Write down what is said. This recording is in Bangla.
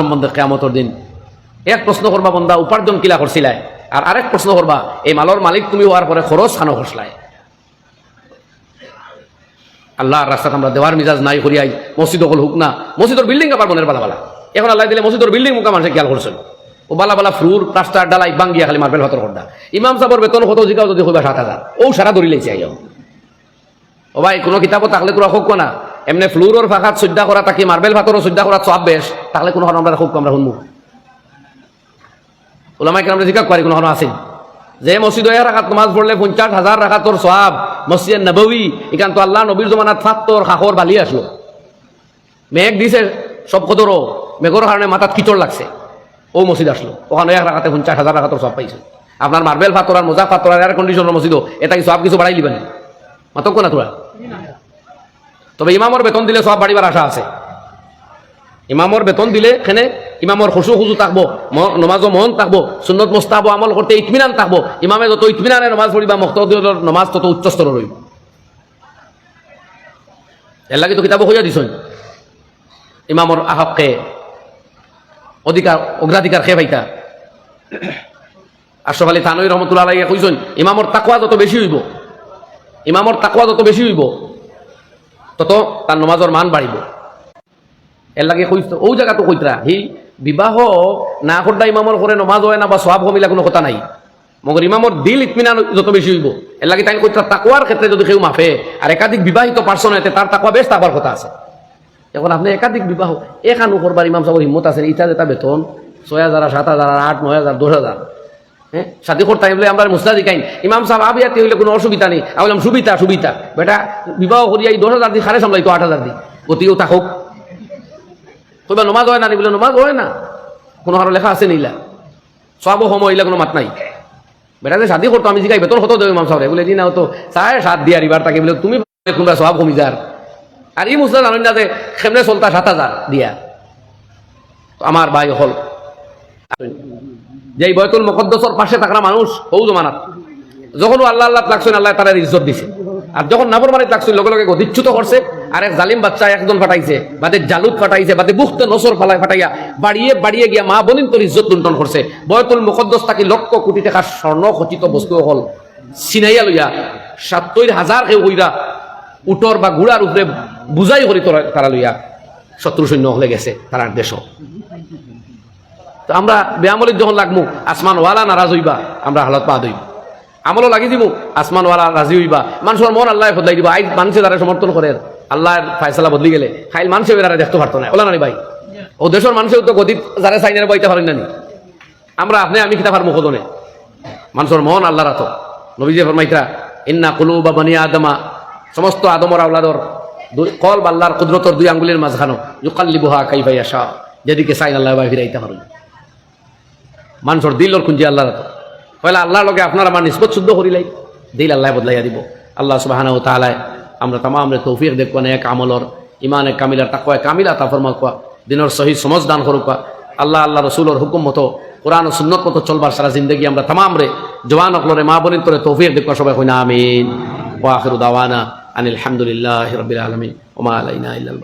সম্বন্ধে কেয়ামতর দিন। এক প্রশ্ন করবা বন্দা, উপার্জন কিলা করছিলাই? আর আরেক প্রশ্ন করবা, এই মালর মালিক তুমি হওয়ার পরে খরচ খানো খসলাই আল্লাহর রাস্তাতে আমরা দেওয়ার মিজাজ নাই করিয়াই মসজিদ অকল হুক না মসজিদের বিল্ডিং আবার মনের বালা বালা এখন আল্লাহ দিলে মসজিদের বিল্ডিং মুখা মানুষে খেয়াল করছেন ও বালা বালা ফ্লুর প্লাস্টার ডালাই বাঙ্গিয়া খালি মার্বেল ভাতর করডা ইমাম সাহেবের বেতন কত জিগাও যদি হইবা সাত হাজার ও সারা ধরি লাইছে ও ভাই, কোনো কিতাবও থাকলে তোরা হোক না। এমনি ফ্লুরর ফাঁকাত শ্রদ্ধা করা তাকি মার্বেল ভাতরও শ্রদ্ধা করা সব বেশ, তাহলে কোনো আমরা হোক আমরা শুনব ওলামাই আমরা জিজ্ঞাসা করি কোনো আসেন যে মসজিদ হয়ে রাখাত নমাজ পড়লে পঞ্চাশ হাজার রাখাতর সব মসজিদ নবী এখান তো আল্লাহ নবীর জমানাত ফাত্তর খাখর বালি আসলো মেঘ দিছে সব কদরও মেঘর কারণে মাথাত কিচড় লাগছে। ও মসজিদ আসলো ওখানে এক রাখাতে পঞ্চাশ হাজার রাখাতর সব পাইছে। আপনার মার্বেল ফাত্তর আর মোজা ফাত্তর আর এয়ার কন্ডিশনের মসজিদ এটা কি সব কিছু বাড়াই দিবেন মাতক না তোরা তবে ইমামর বেতন দিলে সব বাড়িবার আশা আছে। ইমামর বেতন দিলে এখানে ইমামর খুশু খুশু থাকব নমাজও মন থাকব সুন্নত মোস্তাব আমল করতে ইতমিনান থাকব ইমামে যত ইতমিনানে নমাজ পড়িবা মক্তদের নমাজ তত উচ্চ স্তর রইব এর লাগে তো কিতাব হইয়া দিছই। ইমামর আহককে অধিকার অগ্রাধিকার খেয়ে পাইতা। আশরফ আলী থানই রহমতুল্লাহ আলাইয়া কইছেন ইমামর তাকওয়া যত বেশি হইব ইমামর তাকওয়া যত বেশি হইব তত তার নমাজর মান বাড়িব এর লাগে কইতো ও জায়গা তো কইতরা হি বিবাহ না করদা ইমামর করে নমাজ হয় না বা সব কমিলা কোনো কথা নাই। মগর ইমামর দিল ইতমিনান যত বেশি হইব। এর লাগে তাই কইতরা তাকুয়ার ক্ষেত্রে যদি কেউ মাফে আর একাধিক বিবাহিত পার্সন হইতে তার তাকুয়া বেশ থাকবার কথা আছে। এখন আপনি একাধিক বিবাহ, এখানো করবার ইমাম সাহেবের হিম্মত আছে, ইটা যেটা বেতন, ছয় হাজার সাত হাজার আট নয় হাজার দশ হাজার হ্যাঁ? সাথী করতে বলে আমরা মুস্তাদি কাইন। ইমাম সাহেব আবিয়াতে হইলে কোনো অসুবিধা নেই। আমি বললাম, সুবিধা সুবিধা। বেটা, বিবাহ করিয়া এই দশ হাজার দিন সাড়ে সামলাইতো আট হাজার দিন গতিও থাকুক কইবা, নমাজ হয় না বলে, নমাজ হয় না। কোনো হারো লেখা আছে নিলা। সব সময় ইলা কোনো মাত নাই। বেটা, যে শাদি করতো, আমি জিগাই, বেতন কত দেবে ইমাম সাহেব বলে, জি না তো চায় সাত দিয়া এবার তাকে। বলে, তুমি কোনবা সব কমি যার। আর ই মুসলা জানেন না যে, খেমনে চলতা সাত হাজার দিয়া। তো আমার ভাই হল। যে এই বয়তুল মকদ্দসর পাশে থাকা মানুষ হৌ জমানাত। যখন আল্লাহ আল্লাহ লাগছেন আল্লাহ তারা ইজ্জত দিছে। আর যখন নাফর মারিত লাগছেন লগে লগে গদিচ্যুত করছে, আর এক জালিম বাচ্চা একজন ফাটাইছে বাদে জালুদ ফাটাইছে বাদে বুখতে নসর ফালাই ফাটাইয়া বাড়িয়ে বাড়িয়ে গিয়া মা বলিন তোর ইজ্জত লুণ্ঠন করছে। বয়তুল মুকদ্দস তাকে লক্ষ কোটি টাকার স্বর্ণ খচিত বস্তু হল চিনাইয়া লইয়া সাতই হাজার কেউ কইরা উটর বা ঘোড়ার উপরে বুঝাই করি তোরা তারা লইয়া শত্রু সৈন্য হলে গেছে তার দেশ তো আমরা বেআমলিক যখন লাগমু আসমান ওয়ালা নারাজ হইবা, আমরা হালত পা দইব আমলও লাগি দিব আসমান ওয়ালা রাজি হইবা। মানুষের মন আল্লাহ বদলাই দিবা। আই মানুষে তারা সমর্থন করে আল্লাহর ফায়সালা বদলি গেলে। খাইল মানুষে বেড়ারে দেখতে পারতো না। ওলা নানি ভাই। ও দেশের মানুষেও তো গদিত যারা সাইনের বইতে পারেন না নি। আমরা আপনি আমি কিতা পারব কদনে মানুষের মন আল্লাহ রাতো নবীজে ফরমাইতরা ইন্না কুলু বা বনি আদমা। সমস্ত আদমর আউলাদর কল আল্লাহর কুদরতর দুই আঙ্গুলের মাঝখানো জুকাল্লি বুহা কাই ভাই আসা যেদিকে সাইন আল্লাহ ভাই ফিরাইতে পারেন। মানুষের দিলর কুঞ্জি আল্লাহ পয়লা আল্লাহর লগে আপনার আমার নিষ্পত শুদ্ধ করিলাই দিল আল্লাহ বদলাইয়া দিব। আল্লাহ সুবাহানা ও তালায় আমরা তামাম তৌফিক দেখব না এক আমলর ইমানে কামিলার তাকওয়া কামিলা তা ফরমা কোয়া দিনের সহি সমাজ দান করুক আল্লাহ আল্লাহ রসুলোর হুকুম মতো, কোরআন ও সুন্নত মতো চলবার সারা জিন্দগি আমরা তামাম রে জওয়ান অকলরে মা বনিন তোরে তৌফিক দেখবা সবাই কইনা আমিন। ওয়া আখিরু দাওয়ানা আনিল হামদুলিল্লাহি রাব্বিল আলামিন। ওয়া মা আলাইনা ইল্লাল